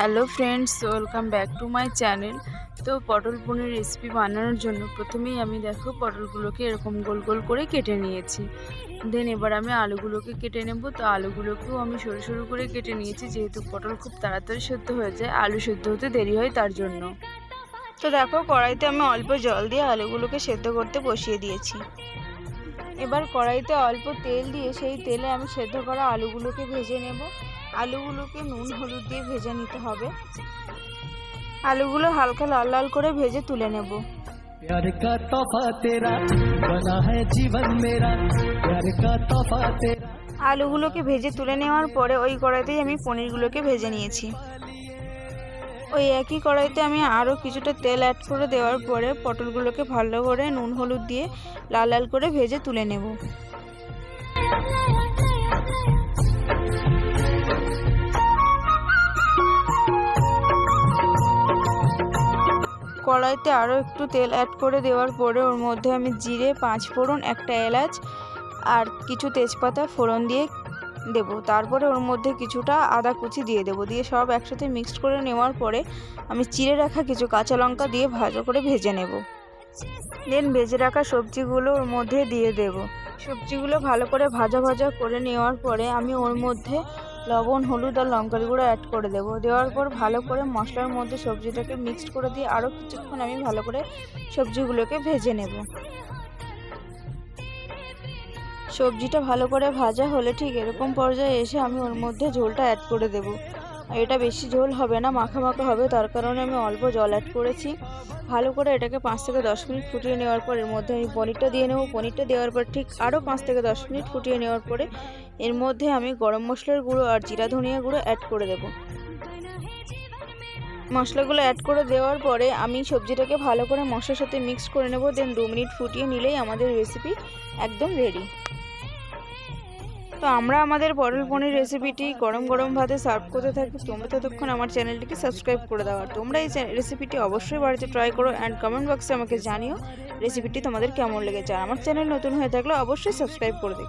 Hello friends welcome back to my channel তো পটল পনির recipe বানানোর জন্য প্রথমেই আমি দেখো পটলগুলোকে এরকম গোল গোল করে কেটে নিয়েছি। দেন এবার আমি আলুগুলোকে কেটে নেব। তো আলুগুলোকেও আমি সরু সরু করে কেটে নিয়েছি, যেহেতু পটল খুব তাড়াতাড়ি সেদ্ধ হয়ে যায়, আলু সেদ্ধ হতে দেরি হয় তার জন্য। তো দেখো কড়াইতে আমি অল্প জল দিয়ে আলুগুলোকে সেদ্ধ করতে বসিয়ে দিয়েছি। এবার কড়াইতে অল্প তেল দিয়ে সেই তেলে আমি সেদ্ধ করা আলুগুলোকে ভেজে নেব আলুগুলোকে নুন হলুদ দিয়ে ভেজে নিতে হবে আলুগুলো হালকা লাল লাল করে ভেজে তুলে নেব प्यार का तोहफा तेरा बना है जीवन मेरा प्यार का तोहफा तेरा আলুগুলোকে ভেজে তুলে নেওয়ার পরে ওই কড়াইতেই আমি পনিরগুলোকে ভেজে নিয়েছি ওই একই কড়াইতে আমি আরও কিছুটা তেল অ্যাড করে দেওয়ার পরে পটলগুলোকে ভালো করে নুন, হলুদ দিয়ে লাল লাল করে ভেজে তুলে নেব। কড়াইতে আরও একটু তেল অ্যাড করে দেওয়ার পরে ওর মধ্যে আমি জিরে পাঁচ ফোড়ন একটা এলাচ আর কিছু তেজপাতা ফোড়ন দিয়ে দেবো। তারপরে ওর মধ্যে কিছুটা আদা কুচি দিয়ে দেবো। দিয়ে সব একসাথে মিক্সড করে নেওয়ার পরে আমি চিড়ে রাখা কিছু কাঁচা লঙ্কা দিয়ে ভালো করে ভেজে নেব। দেন ভেজে রাখা সবজিগুলো ওর মধ্যে দিয়ে দেব। সবজিগুলো ভালো করে ভাজা ভাজা করে নেওয়ার পরে আমি ওর মধ্যে লবণ, হলুদ আর লঙ্কার গুঁড়ো অ্যাড করে দেবো। দেওয়ার পর ভালো করে মশলার মধ্যে সবজিটাকে মিক্সড করে দিয়ে আরও কিছুক্ষণ আমি ভালো করে সবজিগুলোকে ভেজে নেব। সবজিটা ভালো করে ভাজা হলে ঠিক এরকম পর্যায়ে এসে আমি ওর মধ্যে ঝোলটা অ্যাড করে দেব। এটা বেশি ঝোল হবে না, মাখা মাখা হবে, তার কারণে আমি অল্প জল অ্যাড করেছি। ভালো করে এটাকে পাঁচ থেকে দশ মিনিট ফুটিয়ে নেওয়ার পর এর মধ্যে আমি পনিরটা দিয়ে নেব। পনিরটা দেওয়ার পর ঠিক আরও পাঁচ থেকে দশ মিনিট ফুটিয়ে নেওয়ার পরে এর মধ্যে আমি গরম মশলার গুঁড়ো আর জিরা ধনিয়া গুঁড়ো অ্যাড করে দেব। মশলাগুলো অ্যাড করে দেওয়ার পরে আমি সবজিটাকে ভালো করে মশলার সাথে মিক্স করে নেব। দেন দু মিনিট ফুটিয়ে নিলেই আমাদের রেসিপি একদম রেডি তো আমরা আমাদের পটল পনির রেসিপিটি গরম গরম ভাতে সার্ভ করতে থাকি। তোমরা ততক্ষণ আমার চ্যানেলটিকে সাবস্ক্রাইব করে দাও। আর তোমরা এই রেসিপিটি অবশ্যই বাড়িতে ট্রাই করো অ্যান্ড কমেন্ট বক্সে আমাকে জানিও রেসিপিটি তোমাদের কেমন লেগেছে। আর আমার চ্যানেল নতুন হয়ে থাকলে অবশ্যই সাবস্ক্রাইব করে দিও।